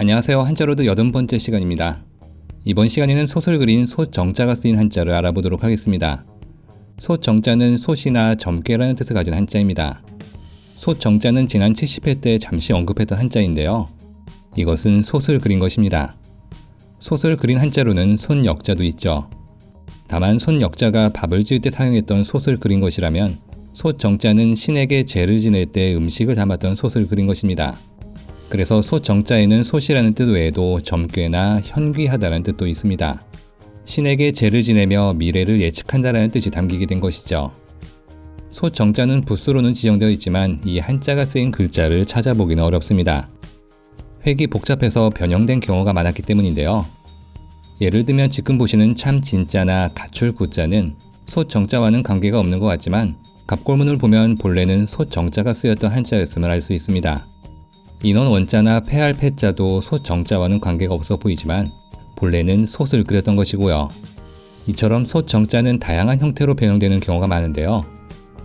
안녕하세요. 한자로드 여덟 번째 시간입니다. 이번 시간에는 솥을 그린 솥 정자가 쓰인 한자를 알아보도록 하겠습니다. 솥 정자는 솥이나 점괘라는 뜻을 가진 한자입니다. 솥 정자는 지난 70회 때 잠시 언급했던 한자인데요. 이것은 솥을 그린 것입니다. 솥을 그린 한자로는 손역자도 있죠. 다만 손역자가 밥을 지을 때 사용했던 솥을 그린 것이라면 솥 정자는 신에게 제를 지낼 때 음식을 담았던 솥을 그린 것입니다. 그래서 솥 정자에는 솥이라는 뜻 외에도 점괘나 현귀하다라는 뜻도 있습니다. 신에게 제를 지내며 미래를 예측한다라는 뜻이 담기게 된 것이죠. 솥 정자는 붓으로는 지정되어 있지만 이 한자가 쓰인 글자를 찾아보기는 어렵습니다. 획이 복잡해서 변형된 경우가 많았기 때문인데요. 예를 들면 지금 보시는 참 진짜나 가출 구자는 솥 정자와는 관계가 없는 것 같지만 갑골문을 보면 본래는 솥 정자가 쓰였던 한자였음을 알 수 있습니다. 인원 원자나 폐할 폐자도 솥 정자와는 관계가 없어 보이지만 본래는 솥을 그렸던 것이고요. 이처럼 솥 정자는 다양한 형태로 변형되는 경우가 많은데요.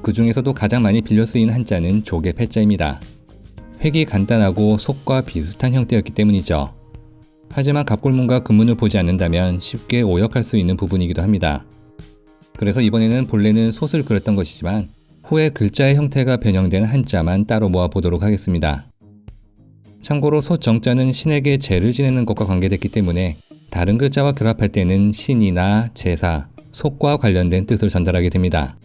그 중에서도 가장 많이 빌려 쓰인 한자는 조개 폐자입니다. 획이 간단하고 솥과 비슷한 형태였기 때문이죠. 하지만 갑골문과 근문을 보지 않는다면 쉽게 오역할 수 있는 부분이기도 합니다. 그래서 이번에는 본래는 솥을 그렸던 것이지만 후에 글자의 형태가 변형된 한자만 따로 모아 보도록 하겠습니다. 참고로 솥 정자는 신에게 제를 지내는 것과 관계됐기 때문에 다른 글자와 결합할 때는 신이나 제사, 솥과 관련된 뜻을 전달하게 됩니다.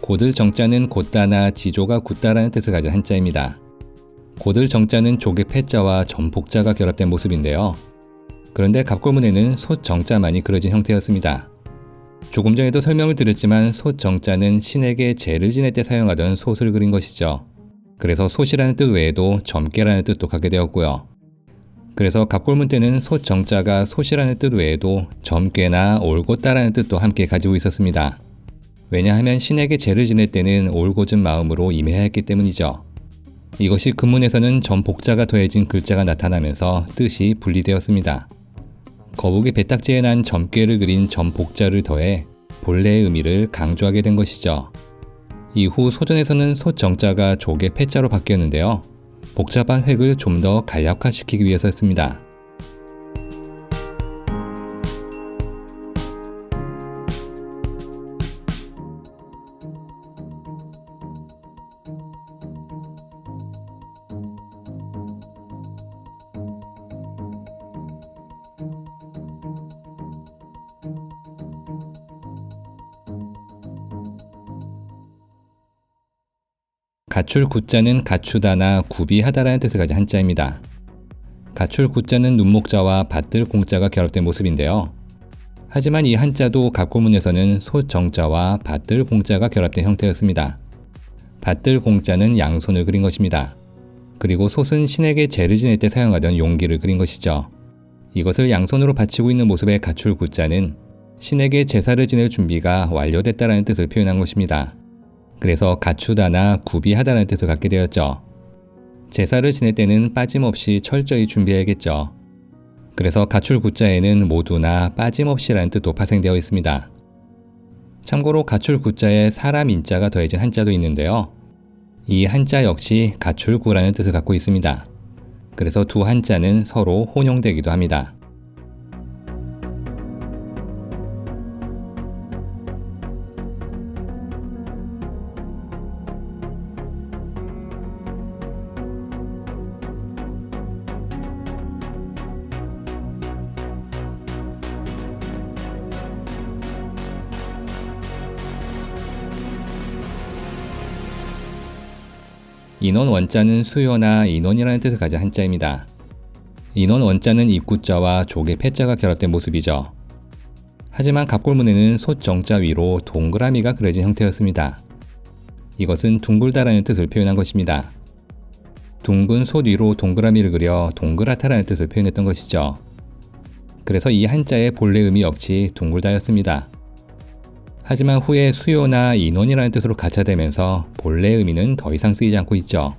고들 정자는 곧다나 지조가 굳다라는 뜻을 가진 한자입니다. 고들 정자는 조개 패자와 전복자가 결합된 모습인데요. 그런데 갑골문에는 솥 정자만이 그려진 형태였습니다. 조금 전에도 설명을 드렸지만 솥 정자는 신에게 제를 지낼 때 사용하던 솥을 그린 것이죠. 그래서 솥이라는 뜻 외에도 점괘라는 뜻도 갖게 되었고요. 그래서 갑골문 때는 솥 정자가 솥이라는 뜻 외에도 점괘나 올곧다라는 뜻도 함께 가지고 있었습니다. 왜냐하면 신에게 제를 지낼 때는 올곧은 마음으로 임해야 했기 때문이죠. 이것이 근문에서는 전복자가 더해진 글자가 나타나면서 뜻이 분리되었습니다. 거북이 배딱지에 난 점괘를 그린 전복자를 더해 본래의 의미를 강조하게 된 것이죠. 이후 소전에서는 소정자가 조개 패자로 바뀌었는데요. 복잡한 획을 좀 더 간략화시키기 위해서였습니다. 가출 구자는 갖추다나 구비하다라는 뜻을 가진 한자입니다. 가출 구자는 눈목자와 받들 공자가 결합된 모습인데요. 하지만 이 한자도 갑골문에서는 소정자와 받들 공자가 결합된 형태였습니다. 받들 공자는 양손을 그린 것입니다. 그리고 솥은 신에게 제를 지낼 때 사용하던 용기를 그린 것이죠. 이것을 양손으로 받치고 있는 모습의 가출 구자는 신에게 제사를 지낼 준비가 완료됐다라는 뜻을 표현한 것입니다. 그래서 갖추다나 구비하다는 뜻을 갖게 되었죠. 제사를 지낼 때는 빠짐없이 철저히 준비해야겠죠. 그래서 가출 구자에는 모두나 빠짐없이라는 뜻도 파생되어 있습니다. 참고로 가출 구자에 사람 인자가 더해진 한자도 있는데요. 이 한자 역시 가출구라는 뜻을 갖고 있습니다. 그래서 두 한자는 서로 혼용되기도 합니다. 인원 원자는 수요나 인원이라는 뜻을 가진 한자입니다. 인원 원자는 입구자와 조개 패자가 결합된 모습이죠. 하지만 갑골문에는 솥정자 위로 동그라미가 그려진 형태였습니다. 이것은 둥글다라는 뜻을 표현한 것입니다. 둥근 솥 위로 동그라미를 그려 동그랗다라는 뜻을 표현했던 것이죠. 그래서 이 한자의 본래 의미 역시 둥글다였습니다. 하지만 후에 수요나 인원이라는 뜻으로 가차되면서 본래 의미는 더 이상 쓰이지 않고 있죠.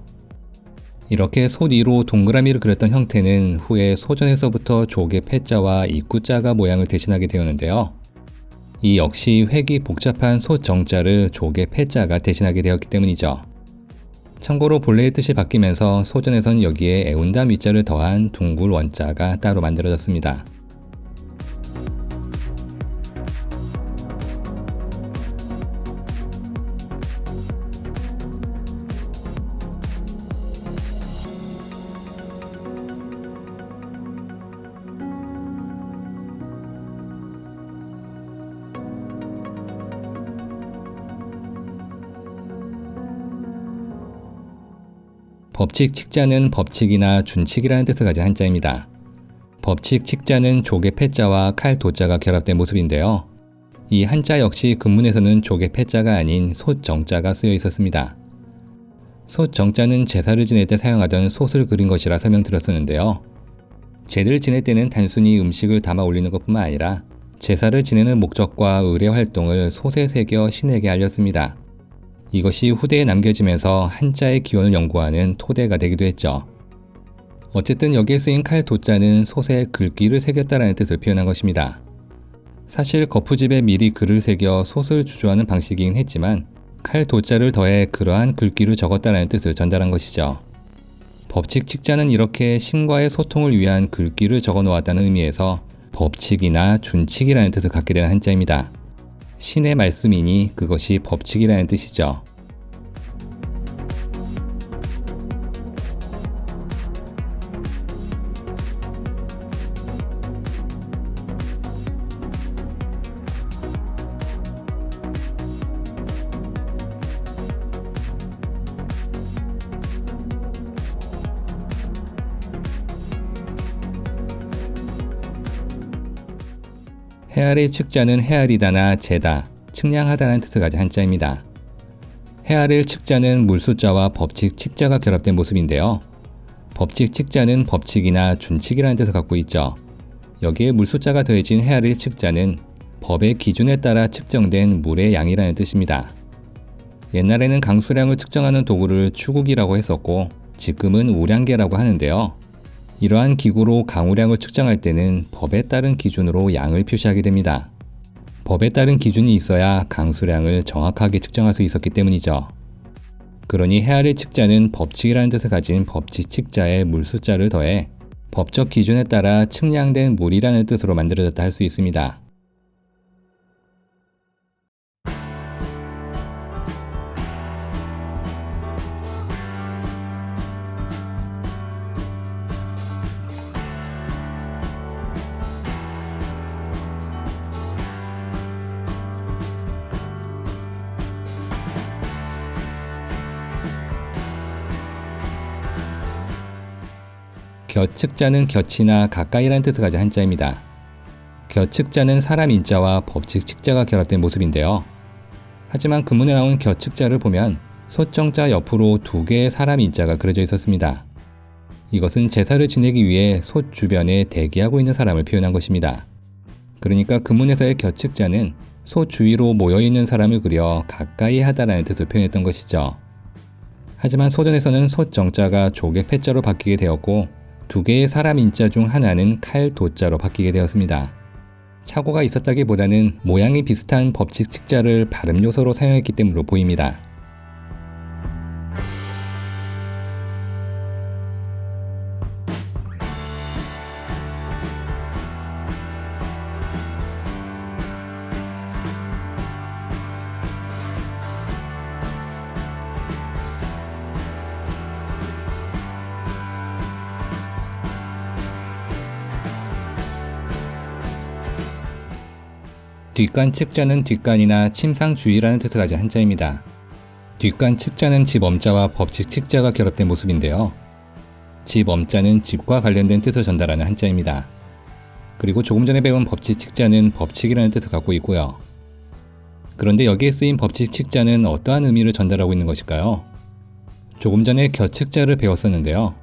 이렇게 소 위로 동그라미를 그렸던 형태는 후에 소전에서부터 조개 패자와 입구자가 모양을 대신하게 되었는데요. 이 역시 획이 복잡한 소정자를 조개 패자가 대신하게 되었기 때문이죠. 참고로 본래의 뜻이 바뀌면서 소전에선 여기에 애운담 위자를 더한 둥굴 원자가 따로 만들어졌습니다. 법칙 칙자는 법칙이나 준칙이라는 뜻을 가진 한자입니다. 법칙 칙자는 조개 패자와 칼 도자가 결합된 모습인데요. 이 한자 역시 근문에서는 조개 패자가 아닌 솥정자가 쓰여 있었습니다. 솥정자는 제사를 지낼 때 사용하던 솥을 그린 것이라 설명드렸었는데요. 제를 지낼 때는 단순히 음식을 담아 올리는 것뿐만 아니라 제사를 지내는 목적과 의례 활동을 솥에 새겨 신에게 알렸습니다. 이것이 후대에 남겨지면서 한자의 기원을 연구하는 토대가 되기도 했죠. 어쨌든 여기에 쓰인 칼 도자는 솥에 글귀를 새겼다라는 뜻을 표현한 것입니다. 사실 거푸집에 미리 글을 새겨 솥을 주조하는 방식이긴 했지만 칼 도자를 더해 그러한 글귀를 적었다라는 뜻을 전달한 것이죠. 법칙 칙자는 이렇게 신과의 소통을 위한 글귀를 적어 놓았다는 의미에서 법칙이나 준칙이라는 뜻을 갖게 되는 한자입니다. 신의 말씀이니 그것이 법칙이라는 뜻이죠. 헤아릴 측자는 헤아리다나 재다, 측량하다라는 뜻을 가진 한자입니다. 헤아릴 측자는 물수자와 법칙 칙자가 결합된 모습인데요. 법칙 칙자는 법칙이나 준칙이라는 뜻을 갖고 있죠. 여기에 물수자가 더해진 헤아릴 측자는 법의 기준에 따라 측정된 물의 양이라는 뜻입니다. 옛날에는 강수량을 측정하는 도구를 추국이라고 했었고 지금은 우량계라고 하는데요. 이러한 기구로 강우량을 측정할 때는 법에 따른 기준으로 양을 표시하게 됩니다. 법에 따른 기준이 있어야 강수량을 정확하게 측정할 수 있었기 때문이죠. 그러니 헤아릴 측자는 법칙이라는 뜻을 가진 법칙 측자에 물수자를 더해 법적 기준에 따라 측량된 물이라는 뜻으로 만들어졌다 할 수 있습니다. 곁측자는 곁이나 가까이라는 뜻을 가진 한자입니다. 곁측자는 사람 인자와 법칙 칙자가 결합된 모습인데요. 하지만 금문에 나온 곁측자를 보면 소정자 옆으로 두 개의 사람 인자가 그려져 있었습니다. 이것은 제사를 지내기 위해 솥 주변에 대기하고 있는 사람을 표현한 것입니다. 그러니까 금문에서의 곁측자는 솥 주위로 모여 있는 사람을 그려 가까이 하다라는 뜻을 표현했던 것이죠. 하지만 소전에서는 솥정자가 조개 패자로 바뀌게 되었고 두 개의 사람 인자 중 하나는 칼 도자로 바뀌게 되었습니다. 착오가 있었다기보다는 모양이 비슷한 법칙 칙자를 발음 요소로 사용했기 때문으로 보입니다. 뒷간 측자는 뒷간이나 침상주의라는 뜻을 가진 한자입니다. 뒷간 측자는 집 엄자와 법칙 측자가 결합된 모습인데요. 집 엄자는 집과 관련된 뜻을 전달하는 한자입니다. 그리고 조금 전에 배운 법칙 측자는 법칙이라는 뜻을 갖고 있고요. 그런데 여기에 쓰인 법칙 측자는 어떠한 의미를 전달하고 있는 것일까요? 조금 전에 격측자를 배웠었는데요.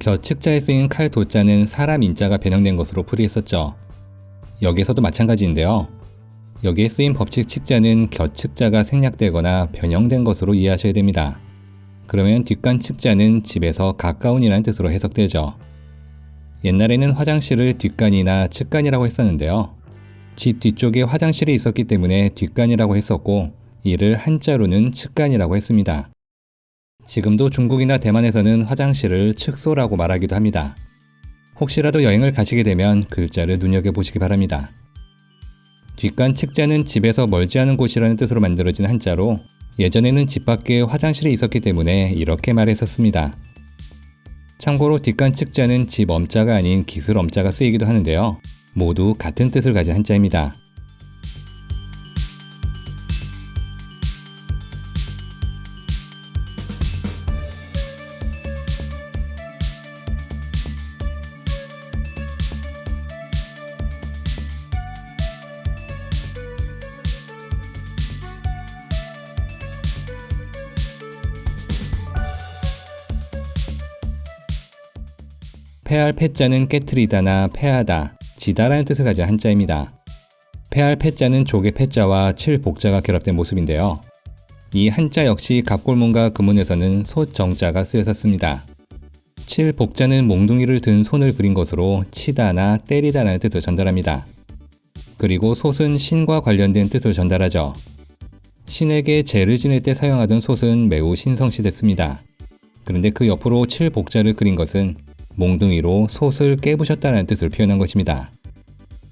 격측자에 쓰인 칼 도자는 사람 인자가 변형된 것으로 풀이했었죠. 여기에서도 마찬가지인데요. 여기에 쓰인 법칙 측자는 격측자가 생략되거나 변형된 것으로 이해하셔야 됩니다. 그러면 뒷간 측자는 집에서 가까운이라는 뜻으로 해석되죠. 옛날에는 화장실을 뒷간이나 측간이라고 했었는데요. 집 뒤쪽에 화장실이 있었기 때문에 뒷간이라고 했었고 이를 한자로는 측간이라고 했습니다. 지금도 중국이나 대만에서는 화장실을 측소라고 말하기도 합니다. 혹시라도 여행을 가시게 되면 글자를 눈여겨보시기 바랍니다. 뒷간 측자는 집에서 멀지 않은 곳이라는 뜻으로 만들어진 한자로 예전에는 집 밖에 화장실이 있었기 때문에 이렇게 말했었습니다. 참고로 뒷간 측자는 집 엄자가 아닌 기술 엄자가 쓰이기도 하는데요. 모두 같은 뜻을 가진 한자입니다. 패할 패자는 깨트리다나 패하다, 지다라는 뜻을 가진 한자입니다. 패할 패자는 조개 패자와 칠 복자가 결합된 모습인데요. 이 한자 역시 갑골문과 금문에서는 소정자가 쓰여졌습니다. 칠 복자는 몽둥이를 든 손을 그린 것으로 치다나 때리다라는 뜻을 전달합니다. 그리고 솥은 신과 관련된 뜻을 전달하죠. 신에게 제를 지낼 때 사용하던 솥은 매우 신성시됐습니다. 그런데 그 옆으로 칠 복자를 그린 것은 몽둥이로 솥을 깨부셨다는 뜻을 표현한 것입니다.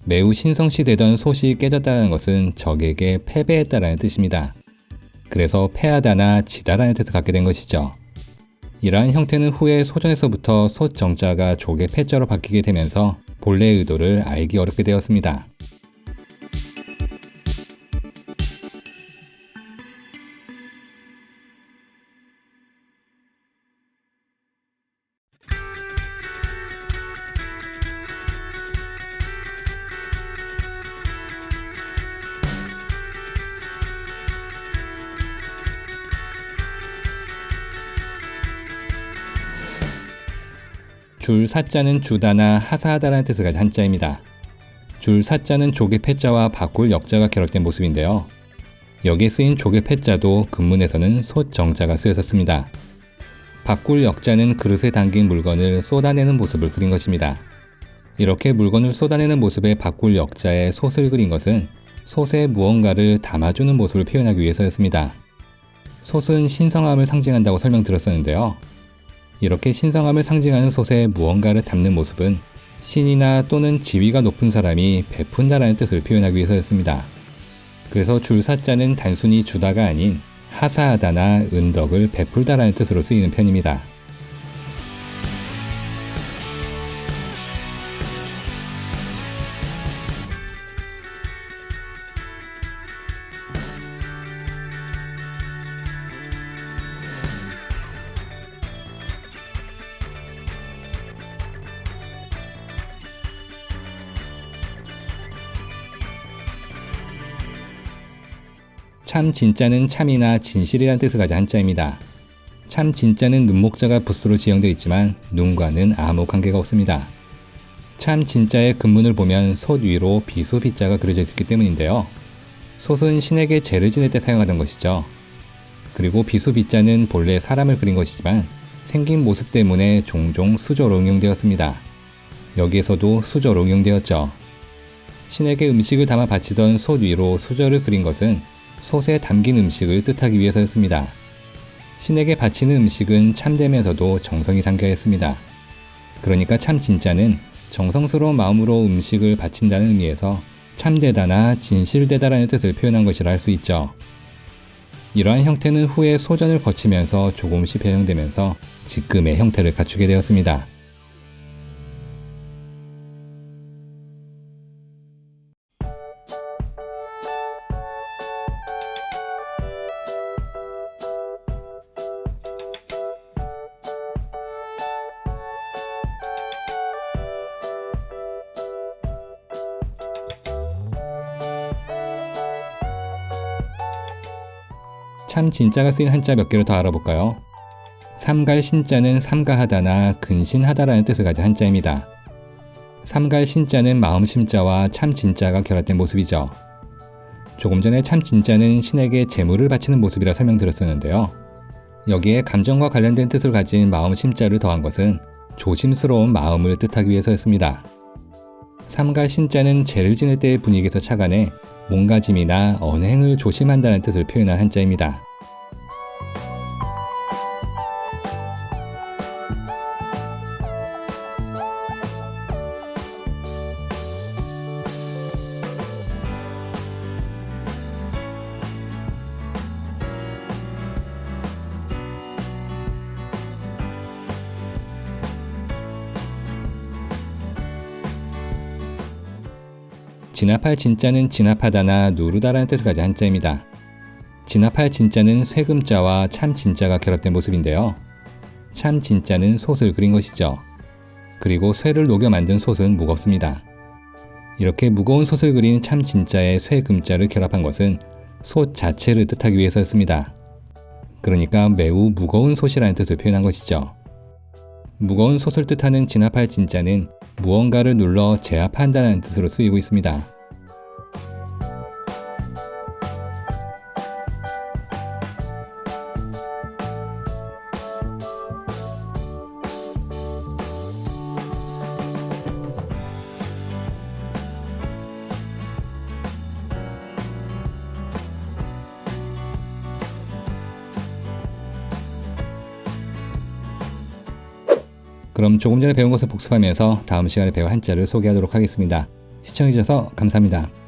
매우 신성시되던 솥이 깨졌다는 것은 적에게 패배했다는 뜻입니다. 그래서 패하다나 지다라는 뜻을 갖게 된 것이죠. 이러한 형태는 후에 소전에서부터 솥 정자가 조개 패자로 바뀌게 되면서 본래 의 도를 알기 어렵게 되었습니다. 줄 사자는 주다나 하사하다라는 뜻을 가진 한자입니다. 줄 사자는 조개 패자와 바꿀 역자가 결합된 모습인데요. 여기에 쓰인 조개 패자도 근문에서는 솥 정자가 쓰여졌습니다. 바꿀 역자는 그릇에 담긴 물건을 쏟아내는 모습을 그린 것입니다. 이렇게 물건을 쏟아내는 모습의 바꿀 역자에 솥을 그린 것은 솥에 무언가를 담아주는 모습을 표현하기 위해서였습니다. 솥은 신성함을 상징한다고 설명드렸었는데요. 이렇게 신성함을 상징하는 솥에 무언가를 담는 모습은 신이나 또는 지위가 높은 사람이 베푼다라는 뜻을 표현하기 위해서였습니다. 그래서 줄사자는 단순히 주다가 아닌 하사하다나 은덕을 베풀다라는 뜻으로 쓰이는 편입니다. 참 진짜는 참이나 진실이란 뜻을 가진 한자입니다. 참 진짜는 눈목자가 붓수로 지형되어 있지만 눈과는 아무 관계가 없습니다. 참 진짜의 근문을 보면 솥 위로 비수 비자가 그려져 있기 때문인데요. 솥은 신에게 제를 지낼 때 사용하던 것이죠. 그리고 비수 비자는 본래 사람을 그린 것이지만 생긴 모습 때문에 종종 수저로 응용되었습니다. 여기에서도 수저로 응용되었죠. 신에게 음식을 담아 바치던 솥 위로 수저를 그린 것은 솥에 담긴 음식을 뜻하기 위해서였습니다. 신에게 바치는 음식은 참되면서도 정성이 담겨 있습니다. 그러니까 참 진짜는 정성스러운 마음으로 음식을 바친다는 의미에서 참되다나 진실되다라는 뜻을 표현한 것이라 할 수 있죠. 이러한 형태는 후에 소전을 거치면서 조금씩 변형되면서 지금의 형태를 갖추게 되었습니다. 참 진짜가 쓰인 한자 몇 개를 더 알아볼까요? 삼갈 신자는 삼가하다나 근신하다라는 뜻을 가진 한자입니다. 삼갈 신자는 마음 심자와 참 진짜가 결합된 모습이죠. 조금 전에 참 진짜는 신에게 재물을 바치는 모습이라 설명드렸었는데요. 여기에 감정과 관련된 뜻을 가진 마음 심자를 더한 것은 조심스러운 마음을 뜻하기 위해서였습니다. 삼가 신자는 죄를 지낼 때의 분위기에서 착안해 몸가짐이나 언행을 조심한다는 뜻을 표현한 한자입니다. 진압할 진자는 진압하다나 누르다라는 뜻을 가진 한자입니다. 진압할 진자는 쇠금자와 참 진자가 결합된 모습인데요. 참 진자는 솥을 그린 것이죠. 그리고 쇠를 녹여 만든 솥은 무겁습니다. 이렇게 무거운 솥을 그린 참 진자에 쇠금자를 결합한 것은 솥 자체를 뜻하기 위해서였습니다. 그러니까 매우 무거운 솥이라는 뜻을 표현한 것이죠. 무거운 솥을 뜻하는 진압할 진자는 무언가를 눌러 제압한다는 뜻으로 쓰이고 있습니다. 그럼 조금 전에 배운 것을 복습하면서 다음 시간에 배울 한자를 소개하도록 하겠습니다. 시청해주셔서 감사합니다.